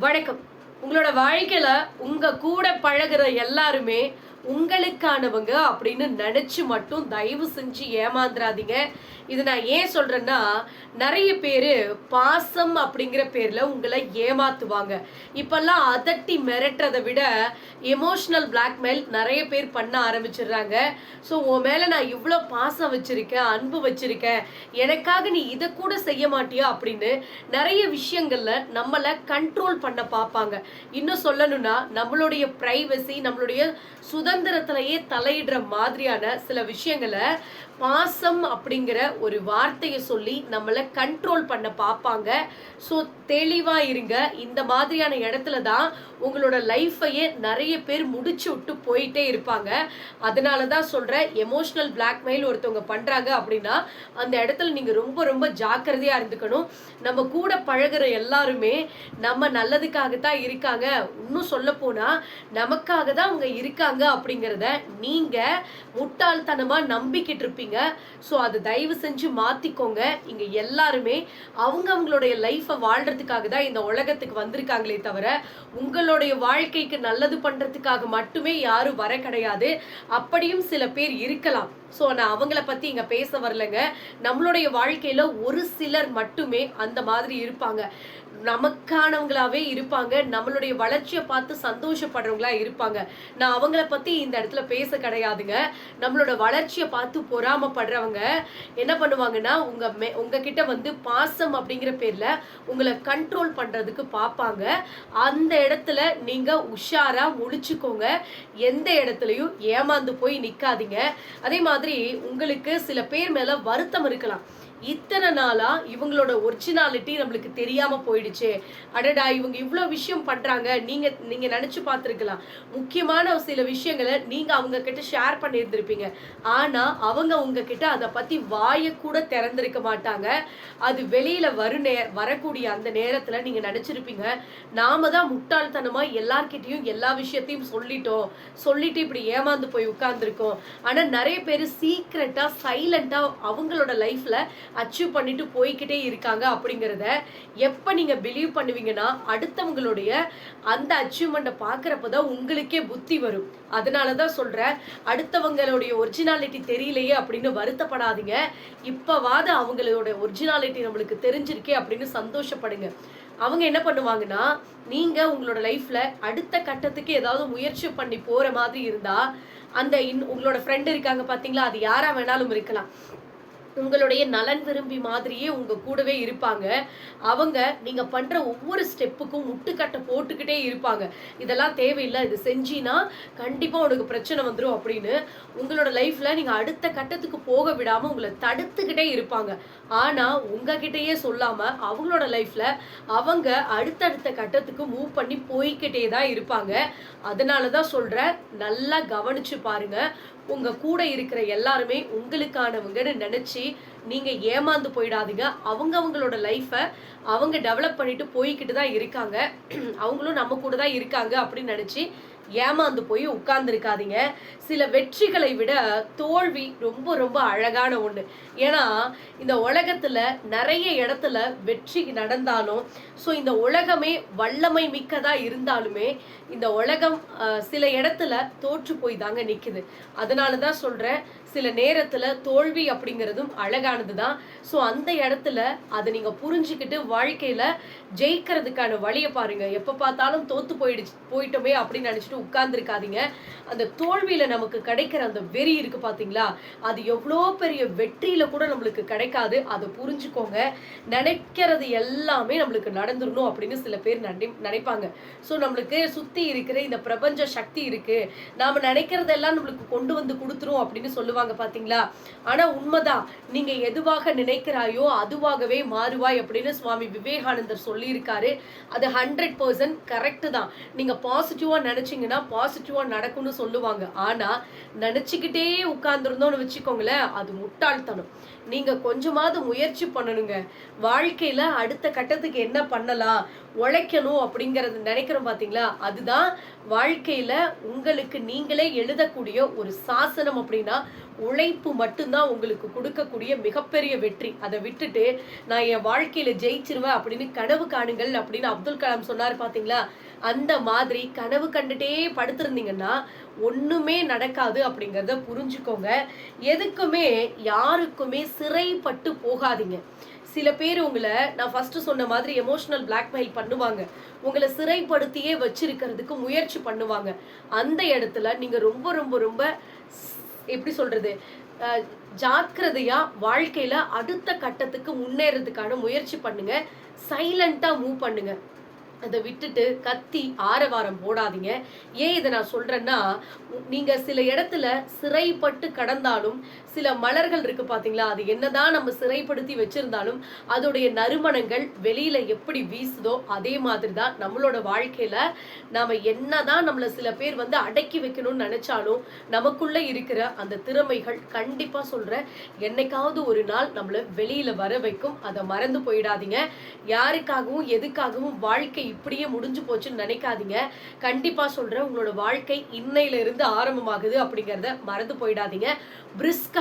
வணக்கம். உங்களோட வாழ்க்கையில உங்க கூட பழகுற எல்லாருமே உங்களுக்கானவங்க அப்படின்னு நினைச்சு மட்டும் தயவு செஞ்சு ஏமாந்துடாதீங்க இது நான் ஏன் சொல்கிறேன்னா நிறைய பேர் பாசம் அப்படிங்கிற பேரில் உங்களை ஏமாத்துவாங்க. இப்போல்லாம் அதட்டி மிரட்டுறதை விட எமோஷ்னல் பிளாக்மெயில் நிறைய பேர் பண்ண ஆரம்பிச்சிடுறாங்க. ஸோ உன் மேலே நான் இவ்வளோ பாசம் வச்சுருக்கேன் அன்பு வச்சுருக்கேன் எனக்காக நீ இதை கூட செய்ய மாட்டியா அப்படின்னு நிறைய விஷயங்களில் நம்மளை கண்ட்ரோல் பண்ண பார்ப்பாங்க. இன்னும் சொல்லணும்னா நம்மளுடைய ப்ரைவசி நம்மளுடைய சுதந்திரத்திலேயே தலையிடுற மாதிரியான சில விஷயங்களை பாசம் அப்படிங்கிற ஒரு வார்த்தையை சொல்லி நம்மளை கண்ட்ரோல் பண்ண பார்ப்பாங்க. ஸோ தெளிவாக இருங்க. இந்த மாதிரியான இடத்துல தான் உங்களோட லைஃப்பையே நிறைய பேர் முடிச்சு விட்டு போயிட்டே இருப்பாங்க. அதனால தான் சொல்கிறேன் எமோஷ்னல் பிளாக்மெயில் ஒருத்தவங்க பண்ணுறாங்க அப்படின்னா அந்த இடத்துல நீங்கள் ரொம்ப ரொம்ப ஜாக்கிரதையாக இருந்துக்கணும். நம்ம கூட பழகுற எல்லாருமே நம்ம நல்லதுக்காக தான் இருக்காங்க. இன்னும் சொல்ல போனால் நமக்காக தான் அவங்க இருக்காங்க அப்படிங்கிறத நீங்கள் முட்டாள்தனமாக நம்பிக்கிட்டு இருப்பீங்க. ஸோ அதை தயவு செஞ்சு மாற்றிக்கோங்க இங்கே எல்லாருமே அவங்க அவங்களுடைய லைஃப்பை வாழ்கிறதுக்காக தான் இந்த உலகத்துக்கு வந்திருக்காங்களே தவிர உங்களுடைய வாழ்க்கைக்கு நல்லது பண்ணுறதுக்காக மட்டுமே யாரும் வர கிடையாது. அப்படியும் சில பேர் இருக்கலாம். ஸோ நான் அவங்கள பற்றி இங்கே பேச வரலைங்க. நம்மளுடைய வாழ்க்கையில் ஒரு சிலர் மட்டுமே அந்த மாதிரி இருப்பாங்க. நமக்கானவங்களாவே இருப்பாங்க. நம்மளுடைய வளர்ச்சியை பார்த்து சந்தோஷப்படுறவங்களா இருப்பாங்க. நான் அவங்கள பற்றி இந்த இடத்துல பேச கிடையாதுங்க. நம்மளோட வளர்ச்சியை பார்த்து பொறாமப்படுறவங்க என்ன பண்ணுவாங்கன்னா உங்க மே உங்ககிட்ட வந்து பாசம் அப்படிங்கிற பேர்ல உங்களை கண்ட்ரோல் பண்றதுக்கு பார்ப்பாங்க. அந்த இடத்துல நீங்க உஷாரா முழிச்சுக்கோங்க. எந்த இடத்துலையும் ஏமாந்து போய் நிக்காதீங்க. அதே மாதிரி உங்களுக்கு சில பேர் மேல வருத்தம் இருக்கலாம். இத்தனை நாளா இவங்களோட ஒரிஜினாலிட்டி நம்மளுக்கு தெரியாம போயிடுச்சு. அடடா இவங்க இவ்வளோ விஷயம் பண்றாங்க. நீங்க நீங்க நினைச்சு பார்த்துருக்கலாம். முக்கியமான சில விஷயங்களை நீங்க அவங்க கிட்ட ஷேர் பண்ணியிருந்திருப்பீங்க. ஆனா அவங்க உங்ககிட்ட அதை பத்தி வாயை கூட திறந்திருக்க மாட்டாங்க. அது வெளியில வரு நே வரக்கூடிய அந்த நேரத்துல நீங்க நினைச்சிருப்பீங்க. நாம தான் முட்டாள்தனமா எல்லார்கிட்டையும் எல்லா விஷயத்தையும் சொல்லிட்டோம். சொல்லிட்டு இப்படி ஏமாந்து போய் உட்கார்ந்துருக்கோம். ஆனா நிறைய பேர் சீக்ரெட்டா சைலண்டா அவங்களோட லைஃப்ல அச்சீவ் பண்ணிட்டு போய்கிட்டே இருக்காங்க அப்படிங்கிறத எப்போ நீங்க பிலீவ் பண்ணுவீங்கன்னா அடுத்தவங்களுடைய அந்த அச்சீவ்மெண்ட்டை பார்க்குறப்ப தான் உங்களுக்கே புத்தி வரும். அதனால தான் சொல்கிறேன் அடுத்தவங்களுடைய ஒரிஜினாலிட்டி தெரியலையே அப்படின்னு வருத்தப்படாதீங்க. இப்போவாத அவங்களோட ஒரிஜினாலிட்டி நம்மளுக்கு தெரிஞ்சிருக்கே அப்படின்னு சந்தோஷப்படுங்க. அவங்க என்ன பண்ணுவாங்கன்னா நீங்க உங்களோட லைஃப்ல அடுத்த கட்டத்துக்கு ஏதாவது முயற்சி பண்ணி போற மாதிரி இருந்தால் அந்த இன் உங்களோட ஃப்ரெண்ட் இருக்காங்க பார்த்தீங்களா அது யாராக வேணாலும் இருக்கலாம். உங்களுடைய நலன் விரும்பி மாதிரியே உங்க கூடவே இருப்பாங்க. அவங்க நீங்க பண்ற ஒவ்வொரு ஸ்டெப்புக்கும் முட்டுக்கட்டை போட்டுக்கிட்டே இருப்பாங்க. இதெல்லாம் தேவையில்லை இது செஞ்சினா கண்டிப்பா உனக்கு பிரச்சனை வந்துடும் அப்படின்னு உங்களோட லைஃப்ல நீங்க அடுத்த கட்டத்துக்கு போக விடாம உங்களை தடுத்துக்கிட்டே இருப்பாங்க. ஆனா உங்ககிட்டயே சொல்லாம அவங்களோட லைஃப்ல அவங்க அடுத்தடுத்த கட்டத்துக்கு மூவ் பண்ணி போய்கிட்டே தான் இருப்பாங்க. அதனால தான் சொல்றேன் நல்லா கவனிச்சு பாருங்க. உங்க கூட இருக்கிற எல்லாருமே உங்களுக்கானவங்கன்னு நினைச்சு நீங்க ஏமாந்து போயிடாதீங்க. அவங்க அவங்களோட லைஃப்பை அவங்க டெவலப் பண்ணிட்டு போய்கிட்டு தான் இருக்காங்க. அவங்களும் நம்ம கூட தான் இருக்காங்க அப்படின்னு நினைச்சு ஏமாந்து போய் உட்கார்ந்துருக்காதீங்க. சில வெற்றிகளை விட தோல்வி ரொம்ப ரொம்ப அழகான ஒன்று ஏன்னா இந்த உலகத்தில் நிறைய இடத்துல வெற்றி நடந்தாலும் ஸோ இந்த உலகமே வல்லமை மிக்கதாக இருந்தாலுமே இந்த உலகம் சில இடத்துல தோற்று போய் தாங்க நிற்குது அதனால தான் சொல்கிறேன் சில நேரத்தில் தோல்வி அப்படிங்கிறதும் அழகானது தான் ஸோ அந்த இடத்துல அதை நீங்கள் புரிஞ்சுக்கிட்டு வாழ்க்கையில் ஜெயிக்கிறதுக்கான வழியை பாருங்கள் எப்போ பார்த்தாலும் தோற்று போயிடுச்சு போயிட்டோமே அப்படின்னு நினச்சிட்டு உட்கார்ந்துருக்காதீங்க. அந்த தோல்வியில் நமக்கு கிடைக்கிற அந்த வெறி இருக்கு பார்த்தீங்களா அது எவ்வளோ பெரிய வெற்றியில் கூட நம்மளுக்கு கிடைக்காது. அதை புரிஞ்சுக்கோங்க. நினைக்கிறது எல்லாமே நம்மளுக்கு நடந்துடணும் அப்படின்னு சில பேர் நினை நினைப்பாங்க. ஸோ நம்மளுக்கு சுற்றி இருக்கிற இந்த பிரபஞ்ச சக்தி இருக்கு. நாம நினைக்கிறதெல்லாம் நம்மளுக்கு கொண்டு வந்து கொடுத்துரும் அப்படின்னு சொல்லுவாங்க பார்த்தீங்களா ஆனால் உண்மைதான். நீங்கள் எதுவாக நினைக்கிறாயோ அதுவாகவே மாறுவாய் அப்படின்னு சுவாமி விவேகானந்தர் சொல்லியிருக்காரு. அது ஹண்ட்ரட் பர்சன்ட் கரெக்டு தான். நீங்கள் பாசிட்டிவாக நினச்சிங்கன்னா பாசிட்டிவா நடக்கும்னு சொல்லுவாங்க. ஆனா நினைச்சுக்கிட்டே உட்கார்ந்துருந்தோம்னு வச்சுக்கோங்களேன் அது முட்டாள்தனம். நீங்க கொஞ்சமாவது முயற்சி பண்ணணுங்க. வாழ்க்கையில அடுத்த கட்டத்துக்கு என்ன பண்ணலாம் உழைக்கணும் அப்படிங்கறது நினைக்கிறோம் பாத்தீங்களா? அதுதான் வாழ்க்கையில உங்களுக்கு நீங்களே எழுதக்கூடிய ஒரு சாசனம் அப்படின்னா உழைப்பு மட்டும்தான் உங்களுக்கு கொடுக்கக்கூடிய மிகப்பெரிய வெற்றி. அதை விட்டுட்டு நான் என் வாழ்க்கையில ஜெயிச்சிருவேன் அப்படின்னு கனவு காணுங்கள் அப்படின்னு அப்துல் கலாம் சொன்னார் பாத்தீங்களா? அந்த மாதிரி கனவு கண்டுட்டே படுத்திருந்தீங்கன்னா ஒண்ணுமே நடக்காது அப்படிங்கறத புரிஞ்சுக்கோங்க. எதுக்குமே யாருக்குமே சிறைப்பட்டு போகாதீங்க. சில பேர் உங்களை நான் ஃபர்ஸ்ட் சொன்ன மாதிரி எமோஷனல் பிளாக்மெயில் பண்ணுவாங்க. உங்களை சிறைப்படுத்தியே வச்சிருக்கிறதுக்கு முயற்சி பண்ணுவாங்க. அந்த இடத்துல நீங்க ரொம்ப ரொம்ப ரொம்ப எப்படி சொல்றது? ஜாக்கிரதையாக ஜாக்கிரதையா வாழ்க்கையில அடுத்த கட்டத்துக்கு முன்னேறதுக்கான முயற்சி பண்ணுங்க. சைலண்டா மூவ் பண்ணுங்க. அதை விட்டுட்டு கத்தி ஆரவாரம் போடாதீங்க. ஏன் இதை நான் சொல்றேன்னா நீங்கள் நீங்க சில இடத்துல சிறைப்பட்டு கடந்தாலும் சில மலர்கள் இருக்கு பாத்தீங்களா? அது என்னதான் நம்ம சிறைப்படுத்தி வச்சிருந்தாலும் அதோடைய நறுமணங்கள் வெளியில எப்படி வீசுதோ அதே மாதிரி தான் நம்மளோட வாழ்க்கையில நாம என்னதான் நம்மள சில பேர் வந்து அடக்கி வைக்கணும்னு நினைச்சாலும் நமக்குள்ள இருக்கிற அந்த திறமைகள் கண்டிப்பா சொல்றேன் என்னைக்காவது ஒரு நாள் நம்மள வெளியில வர வைக்கும். அதை மறந்து போயிடாதீங்க. யாருக்காகவும் எதுக்காகவும் வாழ்க்கை இப்படியே முடிஞ்சு போச்சுன்னு நினைக்காதீங்க. கண்டிப்பா சொல்றேன் உங்களோட வாழ்க்கை இன்னையில இருந்து ஆரம்பமாகுது அப்படிங்கறத மறந்து போயிடாதீங்க. பிரிஸ்கா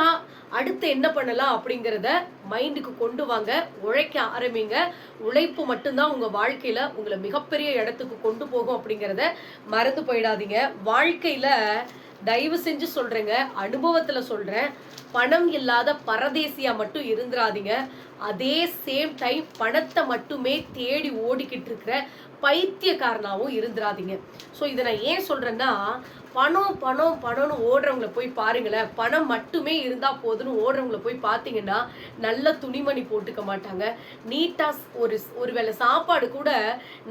அடுத்து என்ன பண்ணலாம் அப்படிங்கிறத மைண்டுக்கு கொண்டு வாங்க உழைக்க ஆரம்பிங்க. உழைப்பு மட்டும்தான் உங்கள் வாழ்க்கையில் உங்களை மிகப்பெரிய இடத்துக்கு கொண்டு போகும் அப்படிங்கிறத மறந்து போயிடாதீங்க. வாழ்க்கையில் தயவு செஞ்சு சொல்கிறேங்க அனுபவத்தில் சொல்கிறேன் பணம் இல்லாத பரதேசியாக மட்டும் இருந்துடாதீங்க அதே சேம் டைம் பணத்தை மட்டுமே தேடி ஓடிக்கிட்டு இருக்கிற பைத்தியக்காரனாகவும் இருந்துடாதீங்க ஸோ இதை நான் ஏன் சொல்கிறேன்னா பணம் பணம் பணம்னு ஓடுறவங்களை போய் பாருங்களேன். பணம் மட்டுமே இருந்தால் போதுன்னு ஓடுறவங்கள போய் பார்த்தீங்கன்னா நல்ல துணிமணி போட்டுக்க மாட்டாங்க. நீட்டாக ஒரு ஒருவேளை சாப்பாடு கூட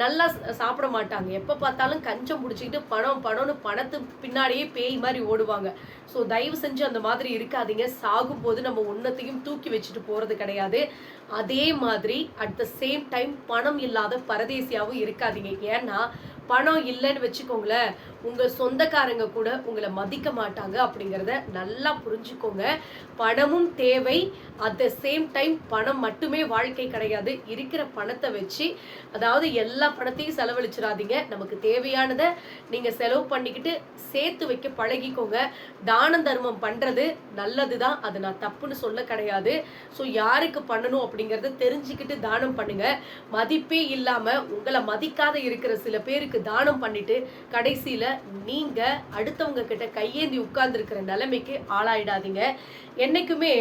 நல்லா சாப்பிட மாட்டாங்க. எப்போ பார்த்தாலும் கஞ்சம் பிடிச்சிக்கிட்டு பணம் பணம்னு பணத்து பின்னாடியே பேய் மாதிரி ஓடுவாங்க. ஸோ தயவு செஞ்சு அந்த மாதிரி இருக்காதீங்க. சாகும்போது நம்ம ஒன்றத்தையும் தூக்கி வச்சுட்டு போகிறது கிடையாது. அதே மாதிரி அட் த சேம் டைம் பணம் இல்லாத பரதேசியாகவும் இருக்காதீங்க. ஏன்னா பணம் இல்லைன்னு வச்சுக்கோங்களேன். உங்க சொந்தக்காரங்க கூட உங்களை மதிக்க மாட்டாங்க அப்படிங்கிறத நல்லா புரிஞ்சுக்கோங்க. பணமும் தேவை. அட் த சேம் டைம் பணம் மட்டுமே வாழ்க்கை கிடையாது. இருக்கிற பணத்தை வச்சு அதாவது எல்லா பணத்தையும் செலவழிச்சிடாதீங்க. நமக்கு தேவையானதை நீங்க செலவு பண்ணிக்கிட்டு சேர்த்து வைக்க பழகிக்கோங்க. தான தர்மம் பண்றது நல்லதுதான். அது நான் தப்புன்னு சொல்ல கிடையாது. ஸோ யாருக்கு பண்ணணும் அப்படிங்கிறத தெரிஞ்சுக்கிட்டு தானம் பண்ணுங்க. மதிப்பே இல்லாம உங்களை மதிக்காத இருக்கிற சில பேருக்கு தானம் பண்ணிட்டு கடைசியில நீங்க அடுத்தவங்க கிட்ட கையேந்தி உட்கார்ந்து இருக்கிற நிலைமைக்கு ஆளாயிடாதீங்க. என்னைக்குமே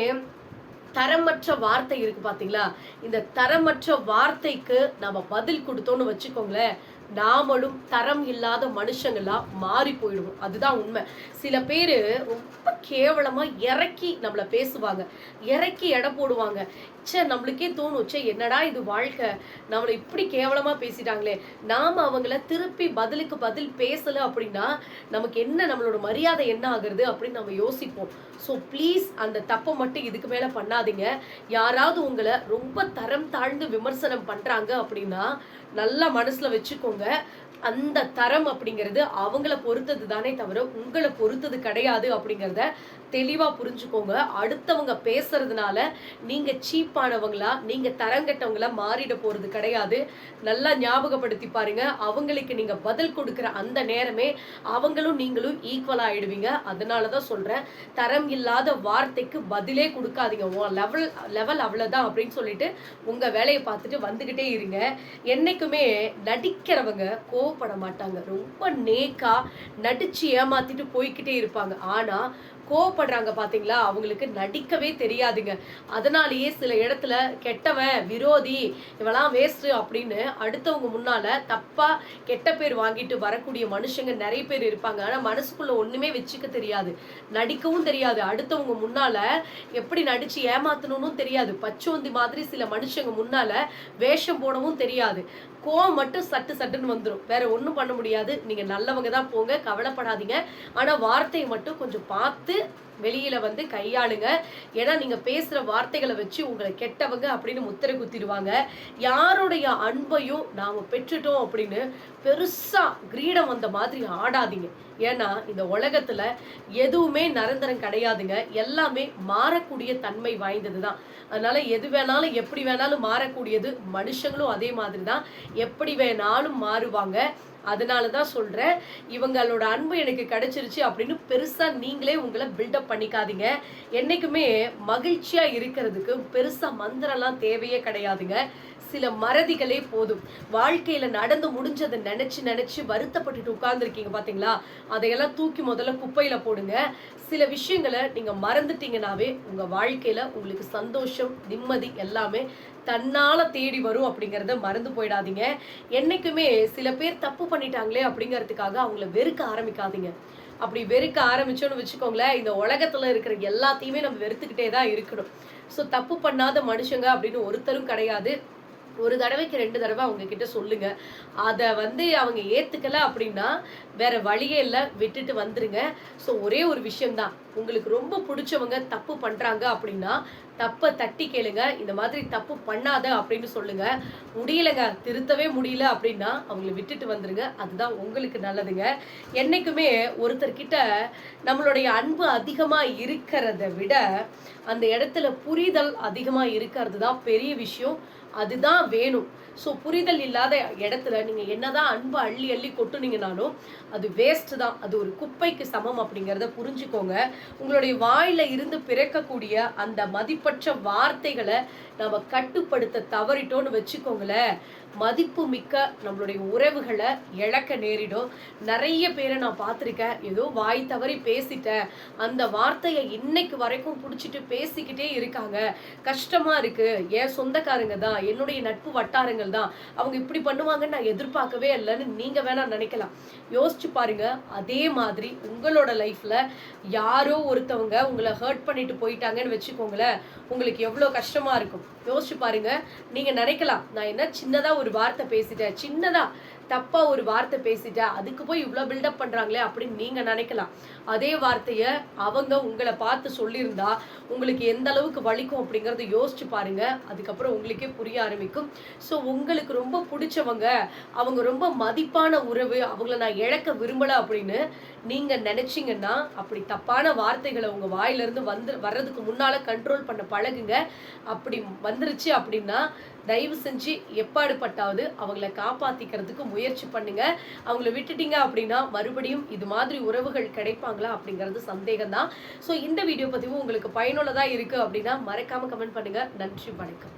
தரமற்ற வார்த்தை இருக்கு பாத்தீங்களா? இந்த தரமற்ற வார்த்தைக்கு நம்ம பதில் கொடுத்தோன்னு வச்சுக்கோங்களேன். நாமளும் தரம் இல்லாத மனுஷங்களா மாறி போயிடுவோம். அதுதான் உண்மை. சில பேர் ரொம்ப கேவலமா இறக்கி நம்மள பேசுவாங்க. இறக்கி எடை போடுவாங்க. ச்சே நம்மளுக்கே தோணும். சே என்னடா இது வாழ்க்கை? நம்மளை இப்படி கேவலமா பேசிட்டாங்களே. நாம அவங்கள திருப்பி பதிலுக்கு பதில் பேசல அப்படின்னா நமக்கு என்ன நம்மளோட மரியாதை என்ன ஆகுறது அப்படின்னு நம்ம யோசிப்போம். ஸோ ப்ளீஸ் அந்த தப்பை மட்டும் இதுக்கு மேலே பண்ணாதீங்க. யாராவது உங்களை ரொம்ப தரம் தாழ்ந்து விமர்சனம் பண்ணுறாங்க அப்படின்னா நல்லா மனசில் வச்சுக்கோங்க. அந்த தரம் அப்படிங்கிறது அவங்கள பொறுத்தது தானே தவிர உங்களை பொறுத்தது கிடையாது அப்படிங்கிறத தெளிவாக புரிஞ்சுக்கோங்க. அடுத்தவங்க பேசுறதுனால நீங்கள் சீப்பானவங்களா நீங்கள் தரங்கட்டவங்களா மாறிட போகிறது கிடையாது. நல்லா ஞாபகப்படுத்தி பாருங்க. அவங்களுக்கு நீங்கள் பதில் கொடுக்குற அந்த நேரமே அவங்களும் நீங்களும் ஈக்குவல் ஆயிடுவீங்க. அதனாலதான் சொல்கிறேன் தரம் இல்லாத வார்த்தைக்கு பதிலே கொடுக்காதீங்க. உன் லெவல் லெவல் அவ்வளோதான் அப்படின்னு சொல்லிட்டு உங்கள் வேலையை பார்த்துட்டு வந்துக்கிட்டே இருங்க. என்னைக்குமே நடிக்கிறவங்க கோவப்பட மாட்டாங்க. ரொம்ப நேக்காக நடித்து ஏமாத்திட்டு போய்க்கிட்டே இருப்பாங்க. ஆனால் கோவப்படுறாங்க பார்த்தீங்களா அவங்களுக்கு நடிக்கவே தெரியாதுங்க. அதனாலேயே சில இடத்துல கெட்டவன் விரோதி இவெல்லாம் வேஸ்ட்டு அப்படின்னு அடுத்தவங்க முன்னால் தப்பாக கெட்ட பேர் வாங்கிட்டு வரக்கூடிய மனுஷங்க நிறைய பேர் இருப்பாங்க. ஆனால் மனசுக்குள்ளே ஒன்றுமே வச்சுக்க தெரியாது. நடிக்கவும் தெரியாது. அடுத்தவங்க முன்னால் எப்படி நடித்து ஏமாத்தணும்னு தெரியாது. பச்சோந்தி மாதிரி சில மனுஷங்க முன்னால் வேஷம் போடவும் தெரியாது. கோவம் மட்டும் சட்டு சட்டுன்னு வந்துடும் வேற ஒன்றும் பண்ண முடியாது. நீங்கள் நல்லவங்க தான் போங்க. கவலைப்படாதீங்க. ஆனால் வார்த்தையை மட்டும் கொஞ்சம் பார்த்து வெளியில் வந்து கையாளுங்க. ஏன்னா நீங்கள் பேசுகிற வார்த்தைகளை வச்சு உங்களை கெட்டவங்க அப்படின்னு முத்திரை குத்திடுவாங்க. யாருடைய அன்பையும் நாம் பெற்றுட்டோம் அப்படின்னு பெருசாக கிரீடம் வந்த மாதிரி ஆடாதீங்க. ஏன்னா இந்த உலகத்தில் எதுவுமே நிரந்தரம் கிடையாதுங்க. எல்லாமே மாறக்கூடிய தன்மை வாய்ந்தது தான் அதனால் எது வேணாலும் எப்படி வேணாலும் மாறக்கூடியது மனுஷங்களும் அதே மாதிரி தான் எப்படி வேணாலும் மாறுவாங்க. அதனால தான் சொல்கிறேன் இவங்களோட அன்பு எனக்கு கிடைச்சிருச்சு அப்படின்னு பெருசாக நீங்களே உங்களை பில்டப் பண்ணிக்காதீங்க. என்றைக்குமே மகிழ்ச்சியாக இருக்கிறதுக்கு பெருசாக மந்திரம்லாம் தேவையே கிடையாதுங்க. சில மறதிகளே போதும். வாழ்க்கையில நடந்து முடிஞ்சதை நினைச்சு நினைச்சு வருத்தப்பட்டுட்டு உட்கார்ந்துருக்கீங்க பாத்தீங்களா? அதையெல்லாம் தூக்கி முதல்ல குப்பையில போடுங்க. சில விஷயங்களை நீங்க மறந்துட்டீங்கனாவே உங்க வாழ்க்கையில உங்களுக்கு சந்தோஷம் நிம்மதி எல்லாமே தன்னால தேடி வரும் அப்படிங்கிறத மறந்து போயிடாதீங்க. என்னைக்குமே சில பேர் தப்பு பண்ணிட்டாங்களே அப்படிங்கிறதுக்காக அவங்கள வெறுக்க ஆரம்பிக்காதீங்க. அப்படி வெறுக்க ஆரம்பிச்சோன்னு வச்சுக்கோங்களேன் இந்த உலகத்துல இருக்கிற எல்லாத்தையுமே நம்ம வெறுத்துக்கிட்டே தான் இருக்கணும். ஸோ தப்பு பண்ணாத மனுஷங்க அப்படின்னு ஒருத்தரும் கிடையாது. ஒரு தடவைக்கு ரெண்டு தடவை அவங்க கிட்ட சொல்லுங்க. அதை வந்து அவங்க ஏத்துக்கல அப்படின்னா வேற வழியே இல்லை விட்டுட்டு வந்துருங்க. ஸோ ஒரே ஒரு விஷயம்தான். உங்களுக்கு ரொம்ப பிடிச்சவங்க தப்பு பண்றாங்க அப்படின்னா தப்பை தட்டி கேளுங்க இந்த மாதிரி தப்பு பண்ணாத அப்படின்னு சொல்லுங்க. முடியலைங்க திருத்தவே முடியல அப்படின்னா அவங்கள விட்டுட்டு வந்துருங்க. அதுதான் உங்களுக்கு நல்லதுங்க. என்னைக்குமே ஒருத்தர்கிட்ட நம்மளுடைய அன்பு அதிகமா இருக்கிறத விட அந்த இடத்துல புரிதல் அதிகமாக இருக்கிறது தான் பெரிய விஷயம். அதுதான் வேணும். ஸோ புரிதல் இல்லாத இடத்துல நீங்கள் என்னதான் அன்பு அள்ளி அள்ளி கொட்டுனீங்கனாலும் அது வேஸ்ட் தான். அது ஒரு குப்பைக்கு சமம் அப்படிங்கிறத புரிஞ்சுக்கோங்க. உங்களுடைய வாயில இருந்து பிறக்கக்கூடிய அந்த மதிப்பு அதிகபட்ச வார்த்தைகளை நம்ம கட்டுப்படுத்த தவறிட்டோன்னு வச்சுக்கோங்களேன் மதிப்பு மிக்க நம்மளுடைய உறவுகளை இழக்க நேரிடும். நிறைய பேரை நான் பார்த்துருக்கேன் ஏதோ வாய் தவறி பேசிட்டேன். அந்த வார்த்தையை இன்னைக்கு வரைக்கும் பிடிச்சிட்டு பேசிக்கிட்டே இருக்காங்க. கஷ்டமா இருக்கு. என் சொந்தக்காரங்க தான் என்னுடைய நட்பு வட்டாரங்கள் தான். அவங்க இப்படி பண்ணுவாங்கன்னு நான் எதிர்பார்க்கவே இல்லைன்னு நீங்க வேணா நினைக்கலாம். யோசிச்சு பாருங்க அதே மாதிரி உங்களோட லைஃப்ல யாரோ ஒருத்தவங்க உங்களை ஹர்ட் பண்ணிட்டு போயிட்டாங்கன்னு வச்சுக்கோங்களேன் உங்களுக்கு எவ்வளோ கஷ்டமா இருக்கும். யோசிச்சு பாருங்க. நீங்க நினைக்கலாம் நான் என்ன சின்னதா ஒரு வார்த்தை பேசிட்டேன் சின்னதா தப்பா ஒரு வார்த்தை பேசிட்டா அதுக்கு போய் இவ்வளோ பில்டப் பண்றாங்களே அப்படின்னு நீங்க நினைக்கலாம். அதே வார்த்தையை அவங்க உங்களை பார்த்து சொல்லியிருந்தா உங்களுக்கு எந்த அளவுக்கு வலிக்கும் அப்படிங்கறத யோசிச்சு பாருங்க. அதுக்கப்புறம் உங்களுக்கே புரிய ஆரம்பிக்கும். ஸோ உங்களுக்கு ரொம்ப பிடிச்சவங்க அவங்க ரொம்ப மதிப்பான உறவு அவங்கள நான் இழக்க விரும்பல அப்படின்னு நீங்க நினச்சிங்கன்னா அப்படி தப்பான வார்த்தைகளை உங்க வாயிலிருந்து வந்து வர்றதுக்கு முன்னால கண்ட்ரோல் பண்ண பழகுங்க. அப்படி வந்துருச்சு அப்படின்னா தயவு செஞ்சு எப்பாடுபட்டாவது அவங்கள காப்பாத்திக்கிறதுக்கு முயற்சி பண்ணுங்க. அவங்கள விட்டுட்டீங்க அப்படின்னா மறுபடியும் இது மாதிரி உறவுகள் கிடைப்பாங்களா அப்படிங்கிறது சந்தேகம் தான் ஸோ இந்த வீடியோ பதிவு உங்களுக்கு பயனுள்ளதா இருக்கு அப்படின்னா மறக்காமல் கமெண்ட் பண்ணுங்க. நன்றி வணக்கம்.